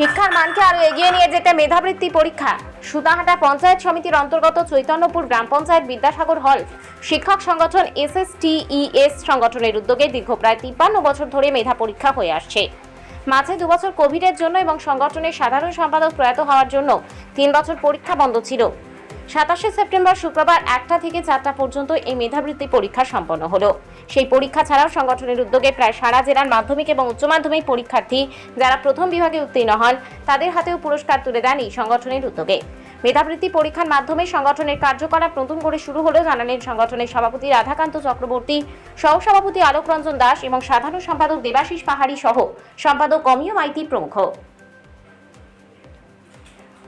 শিক্ষার মানকে আরও এগিয়ে নিয়ে যেতে মেধাবৃত্তি পরীক্ষা। সুতাহাটা পঞ্চায়েত সমিতির অন্তর্গত চৈতন্যপুর গ্রাম পঞ্চায়েত বিদ্যাসাগর হল শিক্ষক সংগঠন এসএসটিইএস সংগঠনের উদ্যোগে দীর্ঘ প্রায় তিপ্পান্ন বছর ধরে মেধা পরীক্ষা হয়ে আসছে। মাঝে দুবছর কোভিডের জন্য এবং সংগঠনের সাধারণ সম্পাদক প্রয়াত হওয়ার জন্য তিন বছর পরীক্ষা বন্ধ ছিল। সাতাশে সেপ্টেম্বর শুক্রবার একটা থেকে চারটা পর্যন্ত এই মেধাবৃত্তি পরীক্ষা সম্পন্ন হলো। সেই পরীক্ষা ছাড়াও সংগঠনের উদ্যোগে প্রায় সারা জেলার মাধ্যমিক এবং উচ্চ মাধ্যমিক পরীক্ষার্থী যারা প্রথম বিভাগে উত্তীর্ণ হন, তাদের হাতেও পুরস্কার তুলে দেন এই সংগঠনের উদ্যোগে। মেধাবৃত্তি পরীক্ষার মাধ্যমে সংগঠনের কার্যকলাপ নতুন করে শুরু হলো জানালেন সংগঠনের সভাপতি রাধাকান্ত চক্রবর্তী, সহসভাপতি আলোক রঞ্জন দাস এবং সাধারণ সম্পাদক দেবাশিস পাহাড়ি সহ সম্পাদক অমিয় মাইতি প্রমুখ।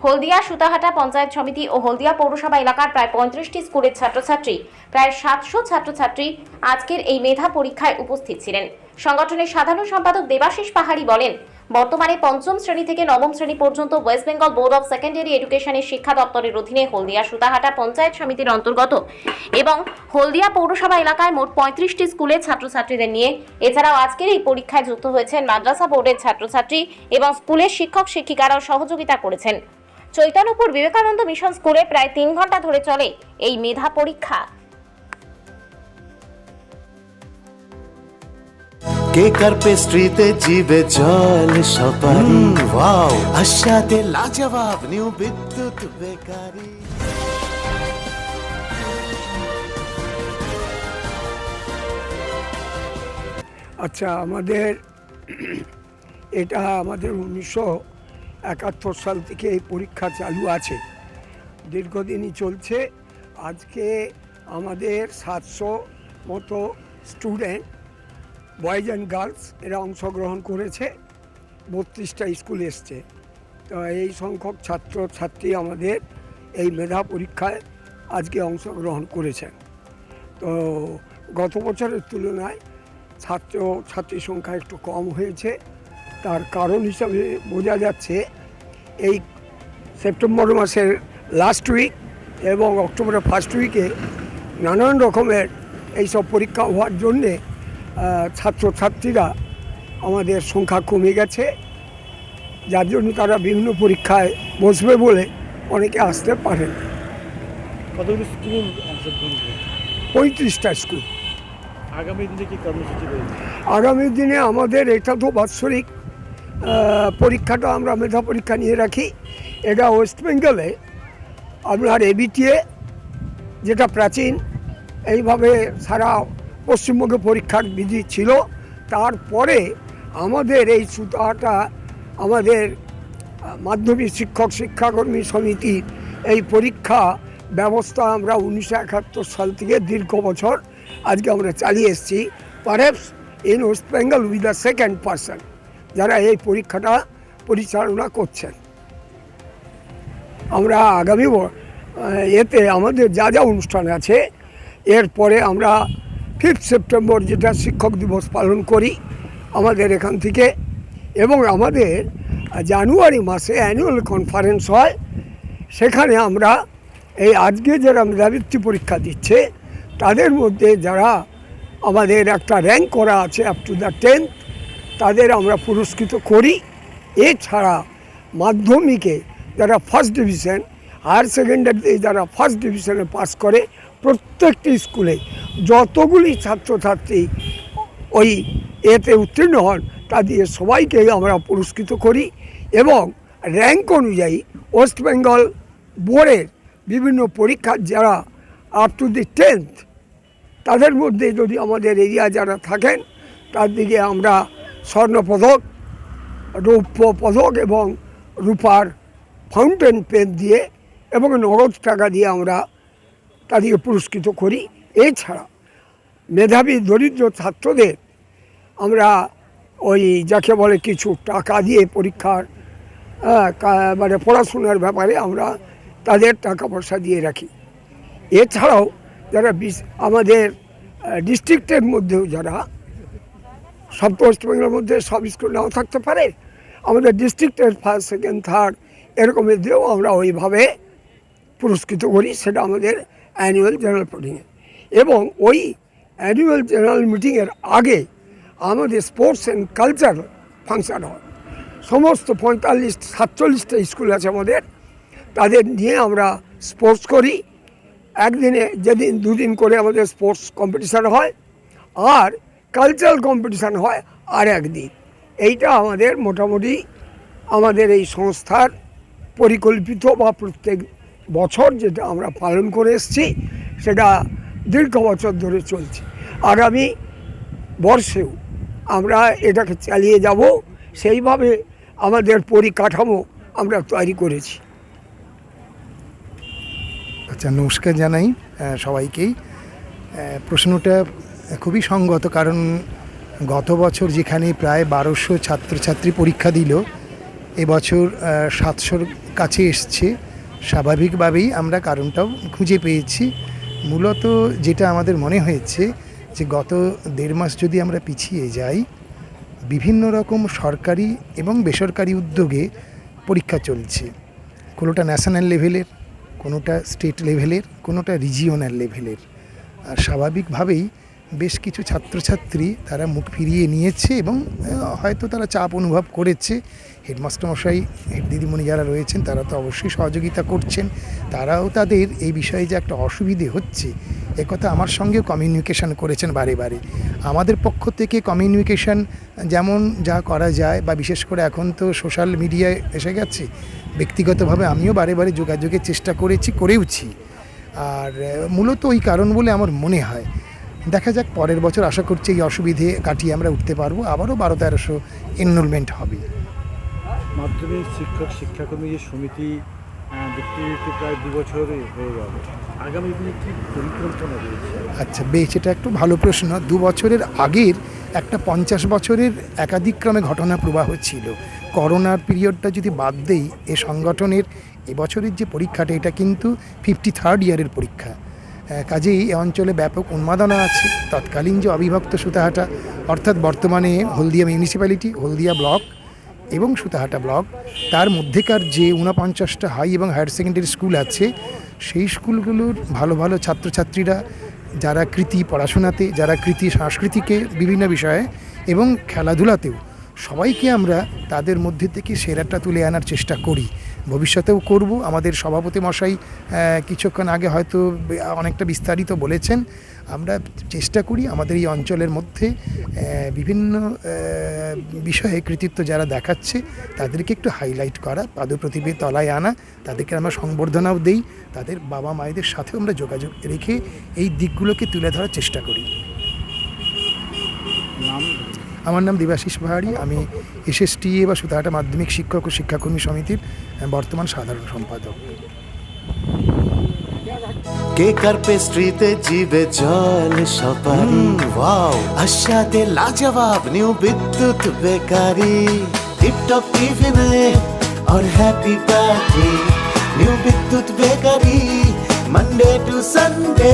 হলদিয়া সুতাহাটা পঞ্চায়েত সমিতি ও হলদিয়া পৌরসভা এলাকার প্রায় পঁয়ত্রিশটি স্কুলের ছাত্রছাত্রী, প্রায় সাতশো ছাত্রছাত্রী আজকের এই মেধা পরীক্ষায় উপস্থিত ছিলেন। সংগঠনের সাধারণ সম্পাদক দেবাশিস পাহাড়ি বলেন, বর্তমানে পঞ্চম শ্রেণি থেকে নবম শ্রেণি পর্যন্ত West Bengal board of secondary এডুকেশনের শিক্ষা দপ্তরের অধীনে হলদিয়া সুতাহাটা পঞ্চায়েত সমিতির অন্তর্গত এবং হলদিয়া পৌরসভা এলাকায় মোট পঁয়ত্রিশটি স্কুলের ছাত্রছাত্রীদের নিয়ে। এছাড়াও আজকের এই পরীক্ষায় যুক্ত হয়েছেন মাদ্রাসা বোর্ডের ছাত্রছাত্রী এবং স্কুলের শিক্ষক শিক্ষিকারাও সহযোগিতা করেছেন। চৈতন্যপুর বিবেকানন্দ মিশন স্কুলে প্রায় তিন ঘণ্টা ধরে চলে এই মেধা পরীক্ষা। কেক আর পেস্ট্রিতে জিবে জল সপারি? ওয়াও। আশাতে লাজবাব নিউ বিদ্যুৎ বেকারি। আচ্ছা আমাদের এটা আমাদের উনিশশো একাত্তর সাল থেকে এই পরীক্ষা চালু আছে। দীর্ঘদিনই চলছে। আজকে আমাদের সাতশো মতো স্টুডেন্ট, বয়েজ অ্যান্ড গার্লস, এরা অংশগ্রহণ করেছে। বত্রিশটা স্কুল এসছে। তো এই সংখ্যক ছাত্র ছাত্রী আমাদের এই মেধা পরীক্ষায় আজকে অংশগ্রহণ করেছেন তো গত বছরের তুলনায় ছাত্র ছাত্রীর সংখ্যা একটু কম হয়েছে। তার কারণ হিসাবে বোঝা যাচ্ছে এই সেপ্টেম্বর মাসের লাস্ট উইক এবং অক্টোবরের ফার্স্ট উইকে নানান রকমের এইসব পরীক্ষা হওয়ার জন্যে ছাত্রছাত্রীরা আমাদের সংখ্যা কমে গেছে। যার জন্য তারা বিভিন্ন পরীক্ষায় বসবে বলে অনেকে আসতে পারেন। কতগুলো স্কুল পঁয়ত্রিশটা স্কুল। আগামী দিনে কি কর্মসূচি আগামী দিনে আমাদের এটা তো বাৎসরিক পরীক্ষাটা আমরা মেধা পরীক্ষা নিয়ে রাখি। এটা ওয়েস্ট বেঙ্গলে। আপনার এবিটিএ, যেটা প্রাচীন, এইভাবে সারা পশ্চিমবঙ্গে পরীক্ষার বিধি ছিল। তারপরে আমাদের এই সুতাটা, আমাদের মাধ্যমিক শিক্ষক শিক্ষাকর্মী সমিতি এই পরীক্ষা ব্যবস্থা আমরা উনিশশো একাত্তর সাল থেকে দীর্ঘ বছর আজকে আমরা চালিয়ে এসেছি। Perhaps in West Bengal with the second person যারা এই পরীক্ষাটা পরিচালনা করছেন। আমরা আগামী এতে আমাদের যা যা অনুষ্ঠান আছে, এরপরে আমরা ফিফথ সেপ্টেম্বর যেটা শিক্ষক দিবস পালন করি আমাদের এখান থেকে এবং আমাদের জানুয়ারি মাসে অ্যানুয়াল কনফারেন্স হয়। সেখানে আমরা এই আজকে যারা মেধাবৃত্তি পরীক্ষা দিচ্ছে, তাদের মধ্যে যারা আমাদের একটা র্যাঙ্ক করা আছে আপ টু দ্য টেন্থ তাদের আমরা পুরস্কৃত করি। এছাড়া মাধ্যমিকে যারা ফার্স্ট ডিভিশন হায়ার সেকেন্ডারিতে যারা ফার্স্ট ডিভিশনে পাস করে, প্রত্যেকটি স্কুলে যতগুলি ছাত্রছাত্রী ওই এতে উত্তীর্ণ হন, তা দিয়ে সবাইকে আমরা পুরস্কৃত করি এবং র্যাঙ্ক অনুযায়ী ওয়েস্ট বেঙ্গল বোর্ডের বিভিন্ন পরীক্ষার যারা আপ টু দি টেন্থ তাদের মধ্যে যদি আমাদের এরিয়া যারা থাকেন, তার দিকে আমরা স্বর্ণপদক রৌপ্য পদক এবং রূপার ফাউন্টেন পেন দিয়ে এবং নগদ টাকা দিয়ে আমরা তাদেরকে পুরস্কৃত করি। এছাড়া মেধাবী দরিদ্র ছাত্রদের আমরা ওই যাকে বলে কিছু টাকা দিয়ে পরীক্ষার মানে পড়াশোনার ব্যাপারে আমরা তাদের টাকা পয়সা দিয়ে রাখি। এছাড়াও যারা আমাদের ডিস্ট্রিক্টের মধ্যেও যারা সব ওয়েস্ট মধ্যে সব স্কুল নাও থাকতে পারে। আমাদের ডিস্ট্রিক্টের ফার্স্ট সেকেন্ড থার্ড এরকমের দিয়েও আমরা ওইভাবে পুরস্কৃত করি, সেটা আমাদের অ্যানুয়াল জেনারেল মিটিংয়ে এবং ওই অ্যানুয়াল জেনারেল মিটিংয়ের আগে আমাদের স্পোর্টস অ্যান্ড কালচার ফাংশন হয়। সমস্ত পঁয়তাল্লিশ, সাতচল্লিশটা স্কুল আছে আমাদের। তাদের নিয়ে আমরা স্পোর্টস করি। একদিনে যেদিন, দুদিন করে আমাদের স্পোর্টস কম্পিটিশান হয়। আর কালচারাল কম্পিটিশান হয় আর একদিন এইটা আমাদের মোটামুটি আমাদের এই সংস্থার পরিকল্পিত বা প্রত্যেক বছর যেটা আমরা পালন করে এসছি, সেটা দীর্ঘ বছর ধরে চলছে। আগামী বর্ষেও আমরা এটাকে চালিয়ে যাব, সেইভাবে আমাদের পরিকাঠামো আমরা তৈরি করেছি। আচ্ছা নমস্কার জানাই সবাইকেই। প্রশ্নটা খুবই সঙ্গত, কারণ গত বছর যেখানে প্রায় বারোশো ছাত্রছাত্রী পরীক্ষা দিল এবছর সাতশোর কাছে এসছে। স্বাভাবিকভাবেই আমরা কারণটাও খুঁজে পেয়েছি। মূলত যেটা আমাদের মনে হয়েছে যে, গত দেড় মাস যদি আমরা পিছিয়ে যাই, বিভিন্ন রকম সরকারি এবং বেসরকারি উদ্যোগে পরীক্ষা চলছে। কোনোটা ন্যাশনাল লেভেলের কোনোটা স্টেট লেভেলের কোনোটা রিজিওনাল লেভেলের আর স্বাভাবিকভাবেই বেশ কিছু ছাত্রছাত্রী তারা মুখ ফিরিয়ে নিয়েছে এবং হয়তো তারা চাপ অনুভব করেছে। হেডমাস্টার মশাই, হেড দিদিমণি যারা রয়েছেন, তারা তো অবশ্যই সহযোগিতা করছেন। তারাও তাদের এই বিষয়ে যে একটা অসুবিধে হচ্ছে একথা আমার সঙ্গে কমিউনিকেশন করেছেন বারে বারে। আমাদের পক্ষ থেকে কমিউনিকেশন যেমন যা করা যায় বা বিশেষ করে এখন তো সোশ্যাল মিডিয়ায় এসে গেছে, ব্যক্তিগতভাবে আমিও বারে বারে যোগাযোগের চেষ্টা করেছি, করেওছি। আর মূলত ওই কারণ বলে আমার মনে হয়। দেখা যাক পরের বছর আশা করছি এই অসুবিধে কাটিয়ে আমরা উঠতে পারব। আবারও বারো তেরোশো এনরোলমেন্ট হবে। মাধ্যমিক শিক্ষক শিক্ষাকর্মী যে সমিতি প্রায় দু বছরে হয়ে গেল। আগামী দিনে কি পরিকল্পনা রয়েছে? আচ্ছা বেশ এটা একটু ভালো প্রশ্ন। দু বছরের আগের একটা পঞ্চাশ বছরের একাধিক্রমে ঘটনা প্রবাহ ছিল। করোনার পিরিয়ডটা যদি বাদ দেই এ সংগঠনের এবছরের যে পরীক্ষাটা এটা কিন্তু ফিফটি থার্ড ইয়ারের পরীক্ষা। কাজেই এ অঞ্চলে ব্যাপক উন্মাদনা আছে। তৎকালীন যে অবিভক্ত সুতাহাটা, অর্থাৎ বর্তমানে হলদিয়া মিউনিসিপ্যালিটি হলদিয়া ব্লক এবং সুতাহাটা ব্লক তার মধ্যেকার যে ঊনপঞ্চাশটা হাই এবং হায়ার সেকেন্ডারি স্কুল আছে, সেই স্কুলগুলোর ভালো ভালো ছাত্রছাত্রীরা, যারা কৃতি পড়াশোনাতে, যারা কৃতি সংস্কৃতিকে বিভিন্ন বিষয়ে এবং খেলাধুলাতেও সবাইকে আমরা তাদের মধ্যে থেকে সেরাটা তুলে আনার চেষ্টা করি। ভবিষ্যতেও করব। আমাদের সভাপতি মশাই কিছুক্ষণ আগে হয়তো অনেকটা বিস্তারিত বলেছেন। আমরা চেষ্টা করি আমাদের এই অঞ্চলের মধ্যে বিভিন্ন বিষয়ে কৃতিত্ব যারা দেখাচ্ছে, তাদেরকে একটু হাইলাইট করা, পাদপ্রতিভে তলায় আনা, তাদেরকে আমরা সংবর্ধনাও দেই, তাদের বাবা মায়েদের সাথেও আমরা যোগাযোগ রেখে এই দিকগুলোকে তুলে ধরার চেষ্টা করি। আমার নাম দেবাশিস পাহাড়ি আমি এসএসটিএ বা সুতাহাটা মাধ্যমিক শিক্ষক ও শিক্ষাকর্মী সমিতির আহ, বর্তমান সাধারণ সম্পাদক কেক আর পেস্ট্রিতে জিবে জল সপারি ওয়াও আশাতে লাজবাব নিউ বিদ্যুৎ বেকারি টিপটপ টিফিনে और happy party new Bidyut bakery Monday to Sunday